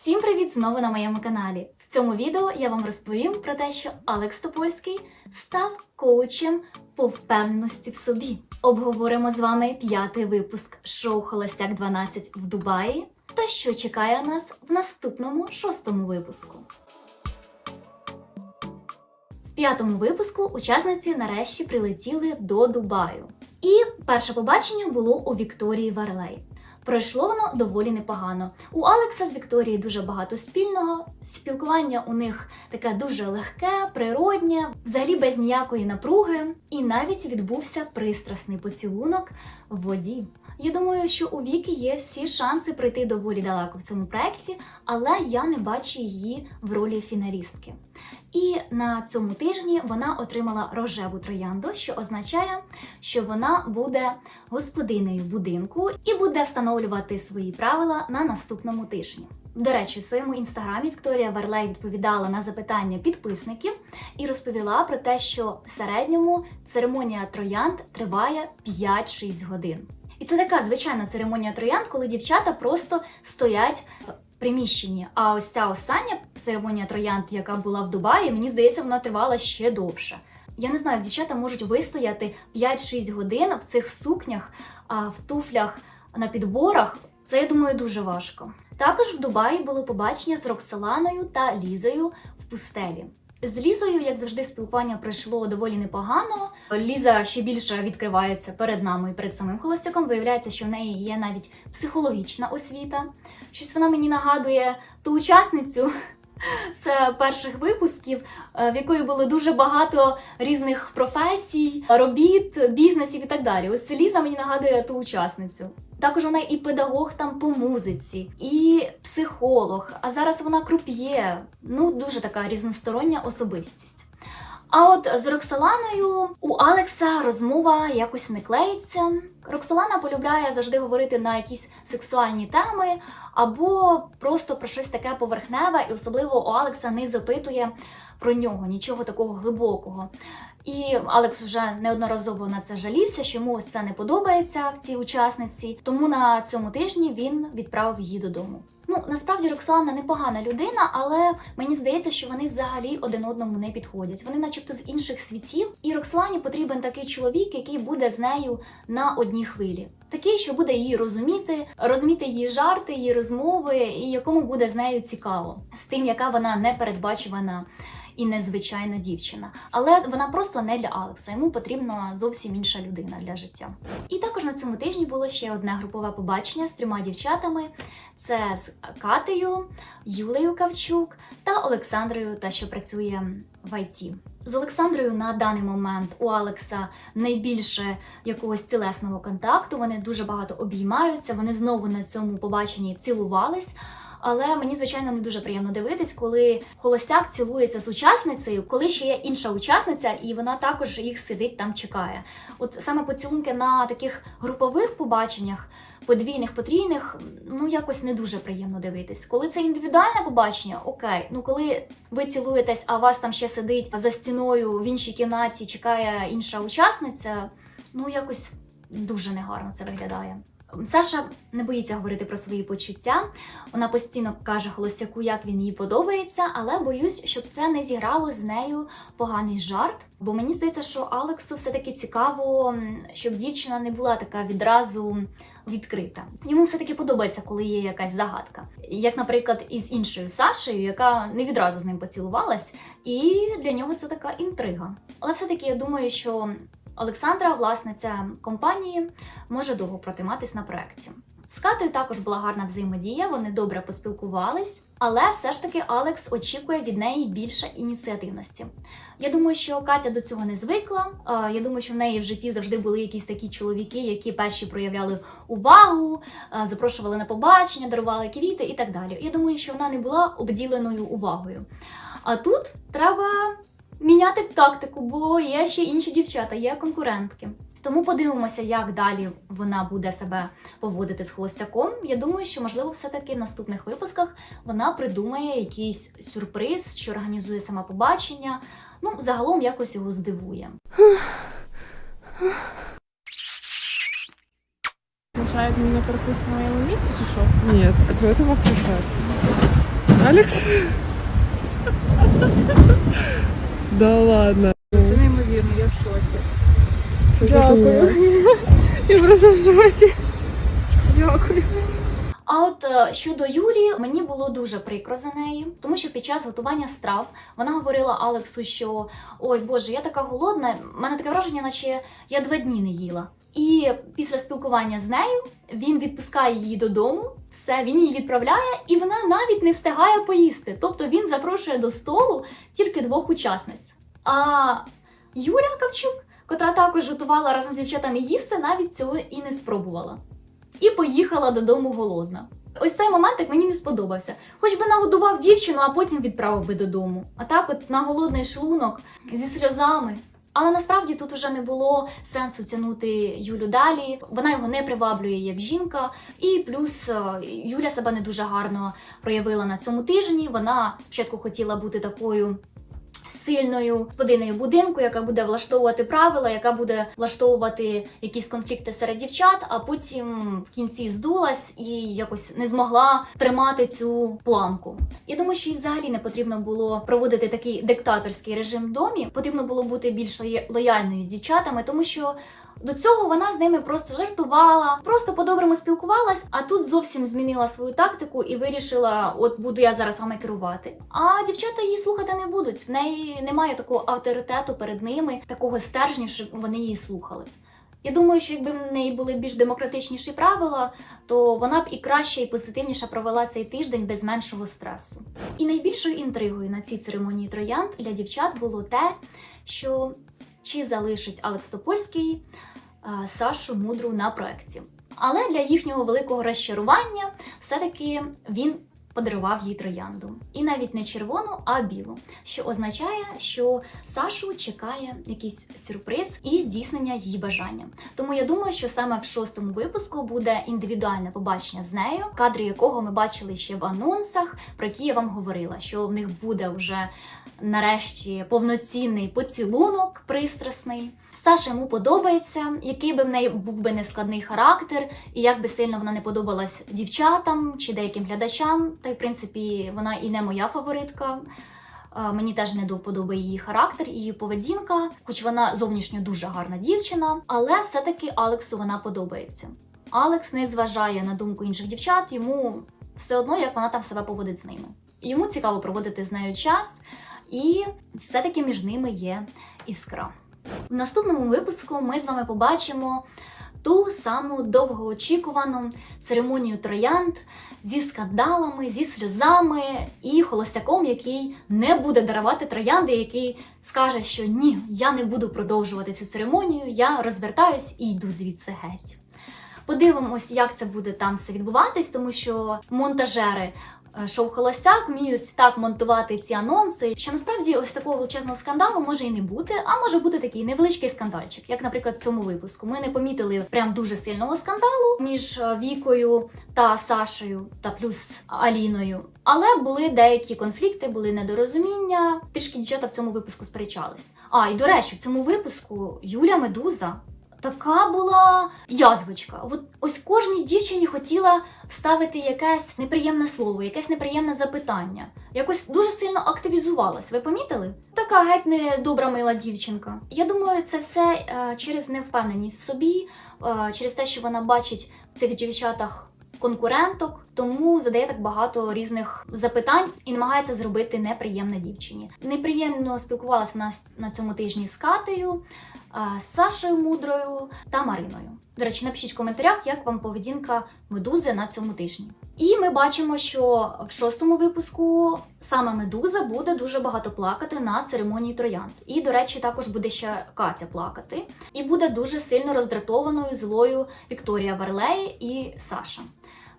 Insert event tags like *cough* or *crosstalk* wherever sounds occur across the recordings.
Всім привіт знову на моєму каналі. В цьому відео я вам розповім про те, що Алекс Топольський став коучем по впевненості в собі. Обговоримо з вами п'ятий випуск шоу Холостяк 12 в Дубаї та що чекає нас в наступному шостому випуску. В п'ятому випуску учасниці нарешті прилетіли до Дубаю. І перше побачення було у Вікторії Варлей. Пройшло воно доволі непогано. У Алекса з Вікторією дуже багато спільного. Спілкування у них таке дуже легке, природнє, взагалі без ніякої напруги, і навіть відбувся пристрасний поцілунок в воді. Я думаю, що у Віки є всі шанси прийти доволі далеко в цьому проєкті, але я не бачу її в ролі фіналістки. І на цьому тижні вона отримала рожеву троянду, що означає, що вона буде господинею будинку і буде встановлювати свої правила на наступному тижні. До речі, в своєму інстаграмі Вікторія Верлей відповідала на запитання підписників і розповіла про те, що в середньому церемонія троянд триває 5-6 годин. І це така звичайна церемонія троянд, коли дівчата просто стоять приміщенні. А ось ця остання церемонія троянд, яка була в Дубаї, мені здається, вона тривала ще довше. Я не знаю, дівчата можуть вистояти 5-6 годин в цих сукнях, в туфлях на підборах. Це я думаю дуже важко. Також в Дубаї було побачення з Роксоланою та Лізою в пустелі. З Лізою, як завжди, спілкування пройшло доволі непогано. Ліза ще більше відкривається перед нами і перед самим холостяком. Виявляється, що в неї є навіть психологічна освіта. Щось вона мені нагадує ту учасницю *laughs* з перших випусків, е, в якої було дуже багато різних професій, робіт, бізнесів і так далі. Ось Ліза мені нагадує ту учасницю. Також вона і педагог там по музиці, і психолог. А зараз вона круп'є. Ну, дуже така різностороння особистість. А от з Роксоланою у Алекса розмова якось не клеїться. Роксолана полюбляє завжди говорити на якісь сексуальні теми або просто про щось таке поверхневе, і особливо у Алекса не запитує про нього нічого такого глибокого. І Алекс вже неодноразово на це жалівся, що йому ось це не подобається в цій учасниці. Тому на цьому тижні він відправив її додому. Ну насправді Роксолана непогана людина, але мені здається, що вони взагалі один одному не підходять. Вони, начебто, з інших світів, і Роксолані потрібен такий чоловік, який буде з нею на одній хвилі. Такий, що буде її розуміти, розуміти її жарти, її розмови, і якому буде з нею цікаво, з тим, яка вона непередбачувана і незвичайна дівчина. Але вона просто не для Алекса. Йому потрібна зовсім інша людина для життя. І також на цьому тижні було ще одне групове побачення з трьома дівчатами: це з Катею, Юлею Кавчук та Олександрою, та що працює в ІТ. З Олександрою на даний момент у Алекса найбільше якогось тілесного контакту. Вони дуже багато обіймаються. Вони знову на цьому побаченні цілувались. Але мені звичайно не дуже приємно дивитись, коли холостяк цілується з учасницею, коли ще є інша учасниця, і вона також їх сидить там чекає. От саме поцілунки на таких групових побаченнях, подвійних, потрійних, ну якось не дуже приємно дивитись. Коли це індивідуальне побачення, окей. Ну коли ви цілуєтесь, а вас там ще сидить за стіною в іншій кімнаті, чекає інша учасниця, ну якось дуже негарно це виглядає. Саша не боїться говорити про свої почуття. Вона постійно каже холостяку, як він їй подобається, але боюсь, щоб це не зіграло з нею поганий жарт. Бо мені здається, що Алексу все-таки цікаво, щоб дівчина не була така відразу відкрита. Йому все-таки подобається, коли є якась загадка. Як, наприклад, із іншою Сашею, яка не відразу з ним поцілувалась, і для нього це така інтрига. Але все-таки я думаю, що Олександра, власниця компанії, може довго протриматись на проєкті. З Катою також була гарна взаємодія, вони добре поспілкувались, але все ж таки Алекс очікує від неї більше ініціативності. Я думаю, що Катя до цього не звикла. Я думаю, що в неї в житті завжди були якісь такі чоловіки, які перші проявляли увагу, запрошували на побачення, дарували квіти і так далі. Я думаю, що вона не була обділеною увагою. А тут треба міняти тактику, бо є ще інші дівчата, є конкурентки. Тому подивимося, як далі вона буде себе поводити з холостяком. Я думаю, що можливо, все-таки в наступних випусках вона придумає якийсь сюрприз чи організує саме побачення. Ну, загалом якось його здивує. Мешает мне переписано на моєму місці чи що? Нет, а чего ты мог писать? Алекс? *laughs* Да ладно. Це неймовірно, я в шоці. Дякую. Я просто в шоці. Дякую. А от е, щодо Юрі, мені було дуже прикро за неї, тому що під час готування страв вона говорила Алексу, що ой Боже, я така голодна. в мене таке враження, наче я два дні не їла. І після спілкування з нею він відпускає її додому, все, він її відправляє, і вона навіть не встигає поїсти. Тобто він запрошує до столу тільки двох учасниць. А Юля Кавчук, котра також готувала разом з дівчатами їсти, навіть цього і не спробувала і поїхала додому голодна. Ось цей моментик мені не сподобався. Хоч би нагодував дівчину, а потім відправив би додому. А так, от на голодний шлунок зі сльозами. Але насправді тут уже не було сенсу тягнути Юлю далі. Вона його не приваблює як жінка. І плюс е, Юля себе не дуже гарно проявила на цьому тижні. Вона спочатку хотіла бути такою сильною господиною будинку, яка буде влаштовувати правила, яка буде влаштовувати якісь конфлікти серед дівчат, а потім в кінці здулась і якось не змогла тримати цю планку. Я думаю, що їй взагалі не потрібно було проводити такий диктаторський режим в домі. Потрібно було бути більш лояльною з дівчатами, тому що. До цього вона з ними просто жартувала, просто по-доброму спілкувалась, а тут зовсім змінила свою тактику і вирішила: от буду я зараз вами керувати. А дівчата її слухати не будуть. В неї немає такого авторитету перед ними, такого стержню, щоб вони її слухали. Я думаю, що якби в неї були більш демократичніші правила, то вона б і краще і позитивніше провела цей тиждень без меншого стресу. І найбільшою інтригою на цій церемонії троянд для дівчат було те, що чи залишить Алекс Топольський Сашу Мудру на проекті. Але для їхнього великого розчарування все-таки він подарував їй троянду. І навіть не червону, а білу, що означає, що Сашу чекає якийсь сюрприз і здійснення її бажання. Тому я думаю, що саме в шостому випуску буде індивідуальне побачення з нею, кадри якого ми бачили ще в анонсах, про які я вам говорила, що в них буде вже нарешті повноцінний поцілунок пристрасний. Саша йому подобається, який би в неї був би нескладний характер, і як би сильно вона не подобалась дівчатам чи деяким глядачам. Та й в принципі вона і не моя фаворитка. Мені теж не до вподоби її характер, її поведінка, хоч вона зовнішньо дуже гарна дівчина, але все-таки Алексу вона подобається. Алекс не зважає на думку інших дівчат, йому все одно, як вона там себе поводить з ними. Йому цікаво проводити з нею час, і все-таки між ними є іскра. В наступному випуску ми з вами побачимо ту саму довгоочікувану церемонію троянд зі скандалами, зі сльозами і холостяком, який не буде дарувати троянди, який скаже, що ні, я не буду продовжувати цю церемонію, я розвертаюсь і йду звідси геть. Подивимось, як це буде там все відбуватись, тому що монтажери е, шоу Холостяк вміють так монтувати ці анонси, що насправді ось такого величезного скандалу може і не бути, а може бути такий невеличкий скандальчик, як, наприклад, в цьому випуску. Ми не помітили прям дуже сильного скандалу між е, Вікою та Сашею, та плюс Аліною. Але були деякі конфлікти, були недорозуміння. Трішки дівчата в цьому випуску сперечались. А і до речі, в цьому випуску Юля Медуза така була язвичка. От ось кожній дівчині хотіла ставити якесь неприємне слово, якесь неприємне запитання. Якось дуже сильно активізувалась. Ви помітили? Така геть не добра мила дівчинка. Я думаю, це все е, через невпевненість в собі, е, через те, що вона бачить в цих дівчатах. Конкуренток, тому задає так багато різних запитань і намагається зробити неприємне дівчині. Неприємно спілкувалася в нас на цьому тижні з Катею, Сашею Мудрою та Мариною. До речі, напишіть в коментарях, як вам поведінка медузи на цьому тижні. І ми бачимо, що в шостому випуску саме медуза буде дуже багато плакати на церемонії троянд. І, до речі, також буде ще Катя плакати. І буде дуже сильно роздратованою злою Вікторія Варлеї і Саша.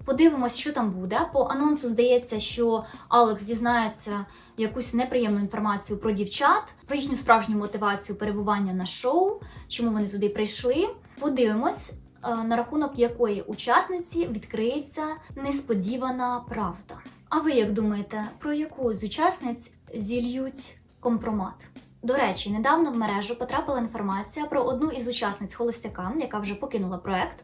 Подивимось, що там буде. По анонсу здається, що Алекс дізнається якусь неприємну інформацію про дівчат, про їхню справжню мотивацію перебування на шоу, чому вони туди прийшли. Подивимось, е, на рахунок якої учасниці відкриється несподівана правда. А ви як думаєте, про яку з учасниць зільють компромат? До речі, недавно в мережу потрапила інформація про одну із учасниць Холостяка, яка вже покинула проект.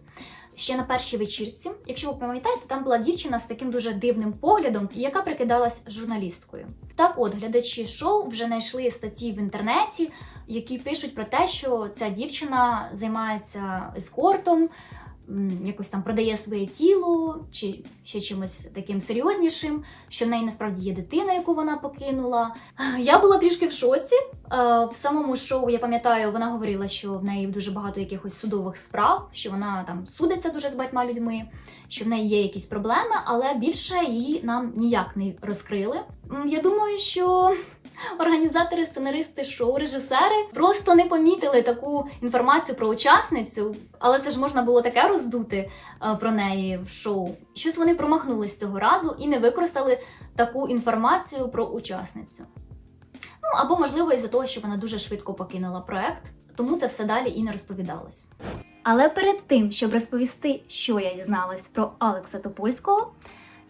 Ще на першій вечірці. Якщо ви пам'ятаєте, там була дівчина з таким дуже дивним поглядом, яка прикидалась журналісткою. Так, от глядачі шоу вже знайшли статті в інтернеті, які пишуть про те, що ця дівчина займається ескортом, якось там продає своє тіло чи ще чимось таким серйознішим, що в неї насправді є дитина, яку вона покинула. Я була трішки в шоці. Е, В самому шоу я пам'ятаю, вона говорила, що в неї дуже багато якихось судових справ, що вона там судиться дуже з багатьма людьми, що в неї є якісь проблеми, але більше її нам ніяк не розкрили. Я думаю, що організатори, сценаристи, шоу, режисери просто не помітили таку інформацію про учасницю, але це ж можна було таке роздути е, про неї в шоу. Щось вони промахнулись цього разу і не використали таку інформацію про учасницю. Ну або можливо із-за того, що вона дуже швидко покинула проект, тому це все далі і не розповідалось. Але перед тим, щоб розповісти, що я дізналась про Алекса Топольського,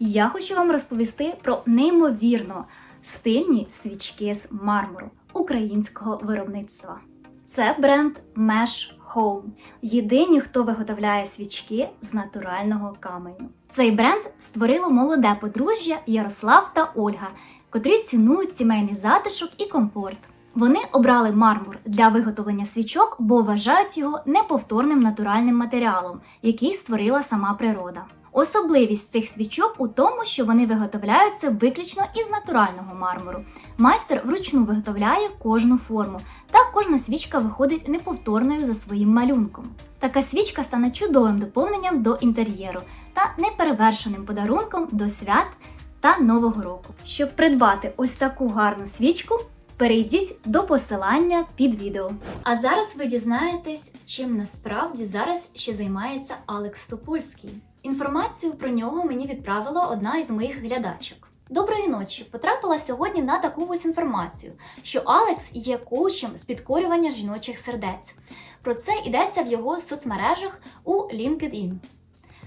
я хочу вам розповісти про неймовірно стильні свічки з мармуру українського виробництва. Це бренд Mesh Home. Єдині, хто виготовляє свічки з натурального каменю. Цей бренд створило молоде подружжя Ярослав та Ольга, котрі цінують сімейний затишок і комфорт. Вони обрали мармур для виготовлення свічок, бо вважають його неповторним натуральним матеріалом, який створила сама природа. Особливість цих свічок у тому, що вони виготовляються виключно із натурального мармуру. Майстер вручну виготовляє кожну форму, та кожна свічка виходить неповторною за своїм малюнком. Така свічка стане чудовим доповненням до інтер'єру та неперевершеним подарунком до свят та Нового року. Щоб придбати ось таку гарну свічку, перейдіть до посилання під відео. А зараз ви дізнаєтесь, чим насправді зараз ще займається Алекс Топольський. Інформацію про нього мені відправила одна із моїх глядачок. Доброї ночі! Потрапила сьогодні на таку ось інформацію, що Алекс є коучем з підкорювання жіночих сердець. Про це йдеться в його соцмережах у LinkedIn.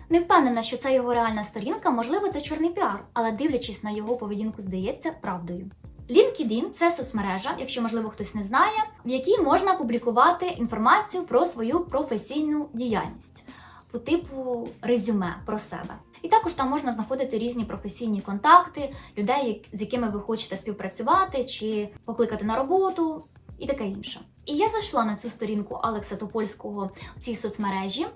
Не впевнена, що це його реальна сторінка, можливо, це чорний піар, але дивлячись на його поведінку, здається правдою. LinkedIn – це соцмережа, якщо можливо хтось не знає, в якій можна публікувати інформацію про свою професійну діяльність по типу резюме про себе. І також там можна знаходити різні професійні контакти, людей, з якими ви хочете співпрацювати чи покликати на роботу і таке інше. І я зайшла на цю сторінку Алекса Топольського в цій соцмережі.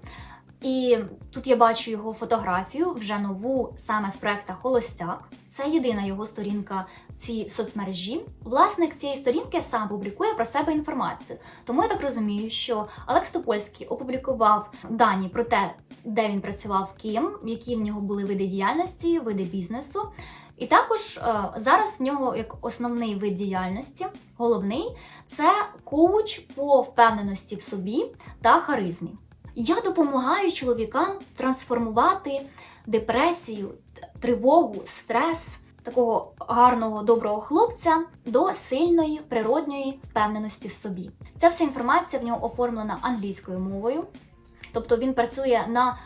І тут я бачу його фотографію, вже нову саме з проекта Холостяк. Це єдина його сторінка в цій соцмережі. Власник цієї сторінки сам публікує про себе інформацію. Тому я так розумію, що Олекс Топольський опублікував дані про те, де він працював ким, які в нього були види діяльності, види бізнесу. І також е, зараз в нього як основний вид діяльності, головний це коуч по впевненості в собі та харизмі. Я допомагаю чоловікам трансформувати депресію, тривогу, стрес такого гарного доброго хлопця до сильної природньої впевненості в собі. Ця вся інформація в нього оформлена англійською мовою, тобто він працює на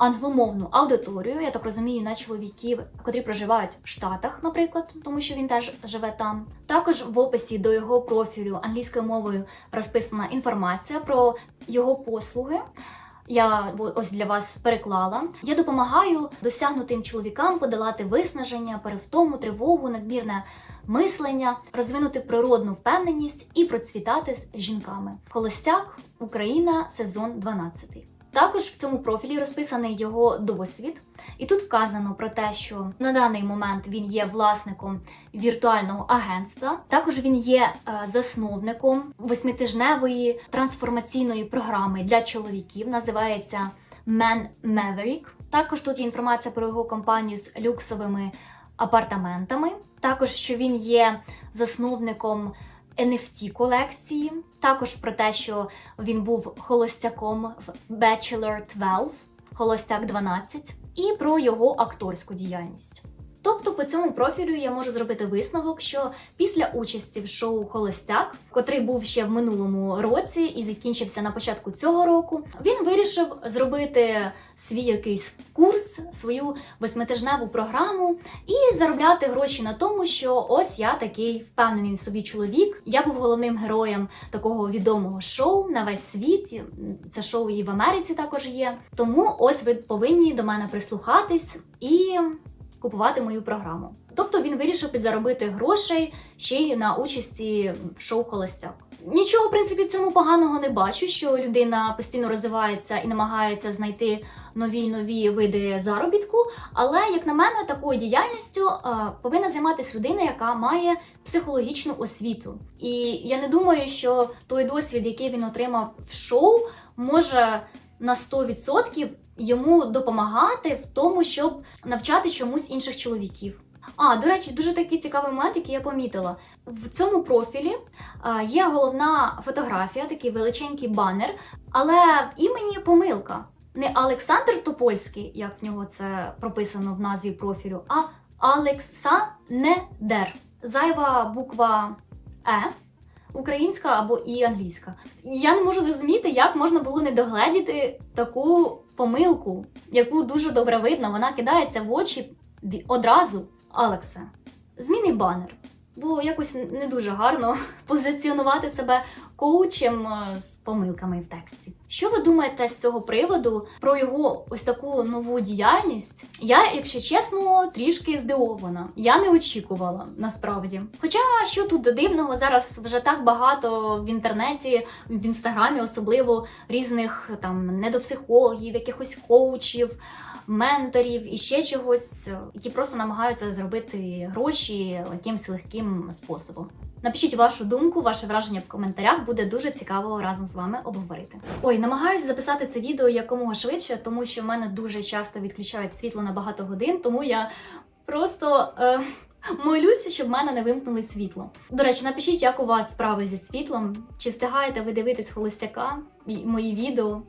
англомовну аудиторію, я так розумію, на чоловіків, котрі проживають в Штатах, наприклад, тому що він теж живе там. Також в описі до його профілю англійською мовою розписана інформація про його послуги. Я ось для вас переклала. Я допомагаю досягнутим чоловікам подолати виснаження, перевтому, тривогу, надмірне мислення, розвинути природну впевненість і процвітати з жінками. Холостяк, Україна, сезон 12. Також в цьому профілі розписаний його досвід, і тут вказано про те, що на даний момент він є власником віртуального агентства. Також він є е, засновником восьмитижневої трансформаційної програми для чоловіків. Називається Man Maverick. Також тут є інформація про його компанію з люксовими апартаментами. Також що він є засновником NFT колекції. Також про те, що він був холостяком в Bachelor 12, Холостяк 12, і про його акторську діяльність. Тобто по цьому профілю я можу зробити висновок, що після участі в шоу Холостяк, котрий був ще в минулому році і закінчився на початку цього року, він вирішив зробити свій якийсь курс, свою восьмитижневу програму і заробляти гроші на тому, що ось я такий впевнений собі чоловік. Я був головним героєм такого відомого шоу на весь світ. Це шоу і в Америці також є. Тому ось ви повинні до мене прислухатись і купувати мою програму. Тобто він вирішив підзаробити грошей ще й на участі в шоу Холостяк. Нічого, в принципі, в цьому поганого не бачу, що людина постійно розвивається і намагається знайти нові нові види заробітку. Але, як на мене, такою діяльністю е, повинна займатися людина, яка має психологічну освіту. І я не думаю, що той досвід, який він отримав в шоу, може на 100% йому допомагати в тому, щоб навчати чомусь інших чоловіків. А, до речі, дуже такий цікавий момент, який я помітила. В цьому профілі є головна фотографія, такий величенький банер, але в імені помилка. Не Олександр Топольський, як в нього це прописано в назві профілю, а Алексанедер. Зайва буква Е, українська або і англійська. Я не можу зрозуміти, як можна було не догледіти таку помилку, яку дуже добре видно. Вона кидається в очі одразу. Алекса. зміни банер. Бо якось не дуже гарно *laughs* позиціонувати себе коучем е, з помилками в тексті. Що ви думаєте з цього приводу про його ось таку нову діяльність? Я, якщо чесно, трішки здивована. Я не очікувала насправді. Хоча що тут до дивного, зараз вже так багато в інтернеті, в інстаграмі, особливо різних там недопсихологів, якихось коучів. Менторів і ще чогось, які просто намагаються зробити гроші якимсь легким способом. Напишіть вашу думку, ваше враження в коментарях. Буде дуже цікаво разом з вами обговорити. Ой, намагаюся записати це відео якомога швидше, тому що в мене дуже часто відключають світло на багато годин, тому я просто. Е... Молюся, щоб в мене не вимкнули світло. До речі, напишіть, як у вас справи зі світлом, чи встигаєте ви дивитись холостяка, мої відео.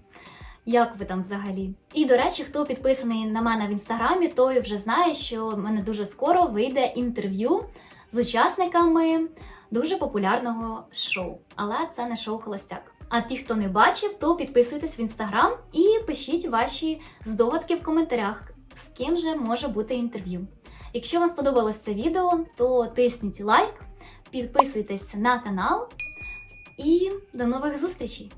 Як ви там взагалі? І до речі, хто підписаний на мене в інстаграмі, той вже знає, що в мене дуже скоро вийде інтерв'ю з учасниками дуже популярного шоу. Але це не шоу Холостяк. А ті, хто не бачив, то підписуйтесь в інстаграм і пишіть ваші здогадки в коментарях, з ким же може бути інтерв'ю. Якщо вам сподобалось це відео, то тисніть лайк, підписуйтесь на канал і до нових зустрічей!